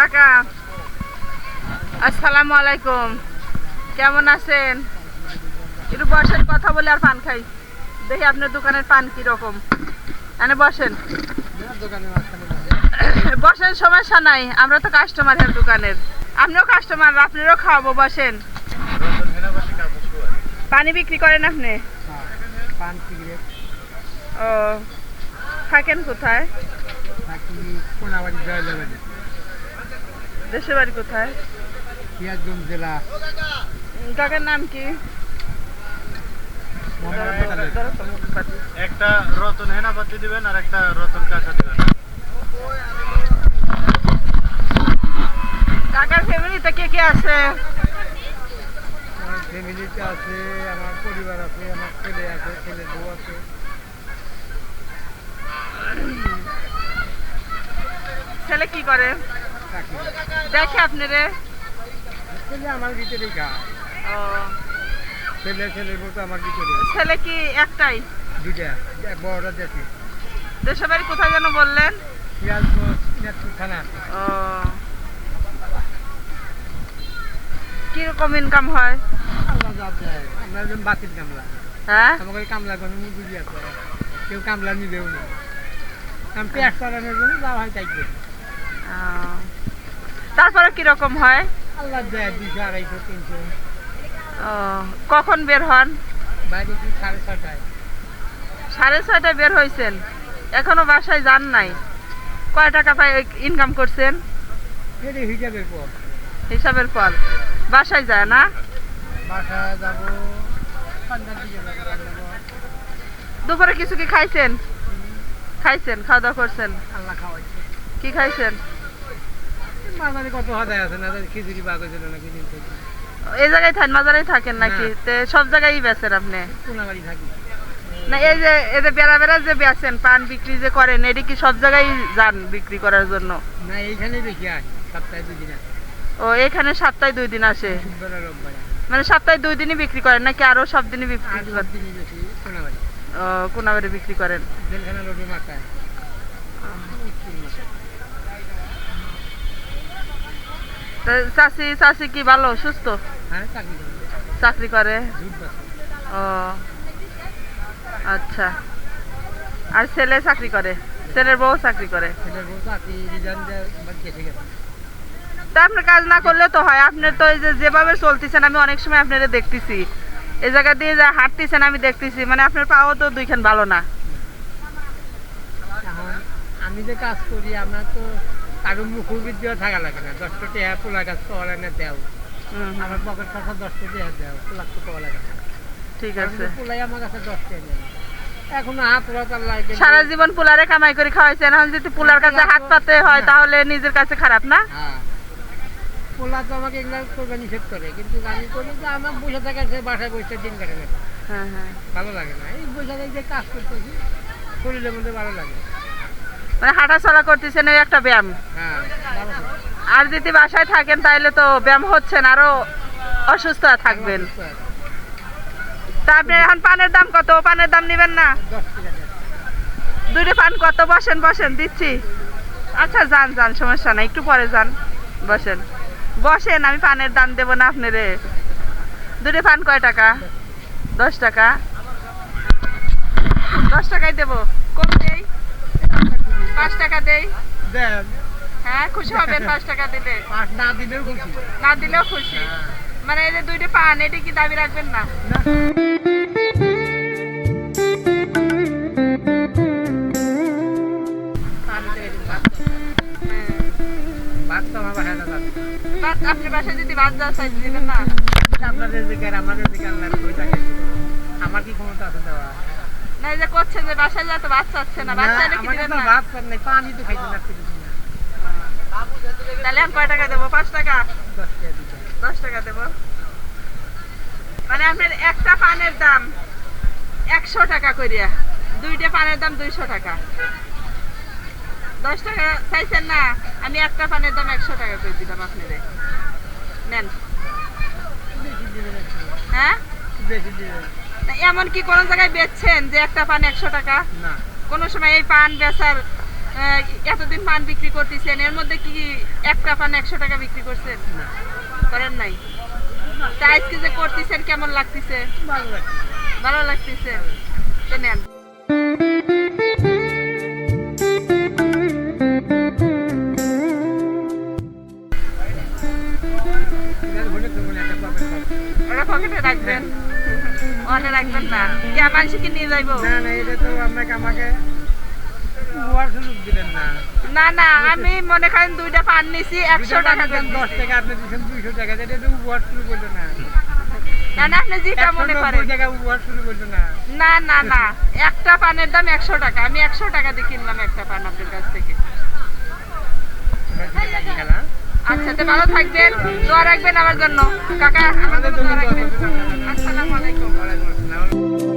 কাকা, আসসালামু আলাইকুম। কেমন আছেন? একটু বসেন, কথা বলে আর পান খাই। দেখি আপনার দোকানের পান কি রকম এনে বসেন। বসেন, সমস্যা নাই। আমরা তো কাস্টমার হের দোকানের। আপনিও কাস্টমার আপনারও খাওয়াবো, বসেন। পানি বিক্রি করেন আপনি? ও, থাকেন কোথায়? দেশের বাড়ি কোথায়? সিরাজগঞ্জ জেলা। কাকার নাম কি। একটা রতন হেনাপাতি দিবেন আর একটা রতন কাঁচা দিবেন। কাকার ফ্যামিলিতে কে কে আছে? আমার ফ্যামিলিতে আছে আমার পরিবার আছে আমার ছেলে আছে ছেলের বউ আছে। ছেলে কি করে? দেখে আপনারে। ছেলে আমার ভিতরেই খায় ও। ছেলে ছেলের বউ আমার ভিতরে ছেলে কি একটাই? দুইটা। বড়টা দেখি। দেশের বাড়ি কোথায় যেন বললেন? থানা। ও। কীরকম ইনকাম হয়? আমরা বাতিল কামলা। হ্যাঁ? আমাকে কামলা কোনো মুরগি আছে। কেউ কামলা নিবেও না। আমি পেঁয়াজ চালানোর জন্য যা হয় তাই। তারপরে কীরকম হয়? আল্লাহ দেয় দুশো আড়াইশো তিনশো ও কখন বের হন? বাইরে কি সাড়ে ছটায় সাড়ে ছয়টায় বের হয়েছেন এখনও বাসায় যান নাই? কয় টাকা পাই ইনকাম করছেন? হিসাবের পর। হিসাবের পর। বাসায় যায় না? বাসায় যাব। দুপুরে কিছু কি খাইছেন? খাইছেন খাওয়া দাওয়া করছেন? আল্লাহ খাওয়াইছে। কি খাইছেন? মাঝারি কত হাজার আছে? না খিচুড়ি বাগ হয়েছিল না কিছুদিন থেকে এই জায়গায় থাকেন মাজারেই থাকেন নাকি? তে সব বেচেন আপনি? কোনাবাড়ি থাকি। না এই যে এই যে বেড়া বেড়া যে বেচেন পান বিক্রি যে করেন এটি কি সব জায়গায় যান বিক্রি করার জন্য? না এইখানেই বেশি আসি সপ্তাহে দুদিন আসি ও এখানে সপ্তাহে দুই দিন আসে। মানে সপ্তাহে দুই দিনই বিক্রি করেন নাকি আরও সব দিনই বিক্রি করেন? কোনাবাড়ি বিক্রি করেন। চাষি চাষি কি ভালো সুস্থ? হ্যাঁ চাকরি করে। ও আচ্ছা। আর ছেলে চাকরি করে? ছেলের বউ চাকরি করে? তা আপনার কাজ না করলে তো হয়। আপনার তো এই যে যেভাবে চলতেছেন আমি অনেক সময় আপনারা দেখতেছি। এই জায়গা দিয়ে যা হাঁটতেছেন আমি দেখতেছি। মানে আপনার পাও তো দুইখান ভালো না। আমি যে কাজ করি আমরা তো কারও মুখবিদ্যা থাকা লাগে না। দশটা টেহা পোলা কাজ পাওয়া লাগে না দেও। আমার পকেট কাছে দশটা টেহা দেও পোলা তো পাওয়া লাগে না। ঠিক আছে। পোলাই আমার কাছে দশটা নেই। এখন হাত সারা জীবন পুলারে কামাই করে খাওয়াইছেন এখন যদি পুলার কাছে হাত পাতে হয় তাহলে নিজের কাছে খারাপ না? হ্যাঁ। পোলা তো আমাকে এগুলা করবে নিষেধ করে। কিন্তু আমি করি যে আমার বসে থাকা সে বাসায় বসে দিন কাটে হ্যাঁ হ্যাঁ। ভালো লাগে না। এই বসে যে কাজ করতেছি শরীরের মধ্যে ভালো লাগে। মানে হাঁটা চলা করতেছেন এই একটা ব্যায়াম। হ্যাঁ। আর যদি বাসায় থাকেন তাহলে তো ব্যায়াম হচ্ছেন আরও অসুস্থ থাকবেন। তা আপনি এখন পানের দাম কত? পানের দাম নেবেন না। দুইটা পান কত? বসেন বসেন দিচ্ছি। আচ্ছা যান যান সমস্যা নাই একটু পরে যান বসেন। বসেন আমি পানের দাম দেবো না আপনারে। দুটো পান কয় টাকা? দশ টাকা? দশ টাকাই দেবো। টাকা দেই? দেন। হ্যাঁ খুশি হবেন পাঁচ টাকা দিলে। না দিলেও খুশি। না দিলেও খুশি। মানে এই যে দুইটা পান এটা কি দাবি রাখবেন না? হ্যাঁ। বাদ আপনি বাসায় যদি বাদ দেওয়া চাই দিবেন না। আপনাদের দিকে আমাদের দিকে আল্লাহ কই থাকে? আমার কি ক্ষমতা আছে দেওয়া না এই যে করছেন যে বাসায় চাচ্ছে না কি দিবেন না? নাই পানি তো খাইতে না তাহলে আমি কয় টাকা দেবো? পাঁচ টাকা? দশ টাকা দেবো? মানে আপনার একটা পানের দাম একশো টাকা করিয়া দুইটা পানের দাম দুইশো টাকা। দশ টাকা চাইছেন না আমি একটা পানের দাম একশো টাকা করে দিলাম আপনারে। নেন। হ্যাঁ? এমন কি কোনো জায়গায় বেচছেন যে একটা পান একশো টাকা? কোনো সময় এই পান বেচার এতদিন পান বিক্রি করতেছেন এর মধ্যে কি একটা পান একশো টাকা বিক্রি করছেন? করেন নাই। তা আজকে যে করতেছেন কেমন লাগতেছে? ভালো লাগতেছে। তো নেন। ওরা পকেটে রাখবেন। অনে রাখবেন না। কে মানুষকে নিয়ে যাইবো? না না এটা তো আপনাকে আমাকে সুযোগ দিলেন না। না না আমি মনে করেন দুইটা পান নিছি একশো টাকা দশ টাকা আপনি দিচ্ছেন দুইশো টাকা এটা তো উপহার শুরু করল না। না না আপনি যেটা মনে করেন। না না না একটা পানের দাম একশো টাকা। আমি একশো টাকা দিয়ে কিনলাম একটা পান আপনার কাছ থেকে আমরা ঠিক আছে খেলা আচ্ছা তো ভালো থাকবেন। দোয়া রাখবেন আমার জন্য। কাকা আমাদের দোয়া রাখবেন। আসসালামু আলাইকুম।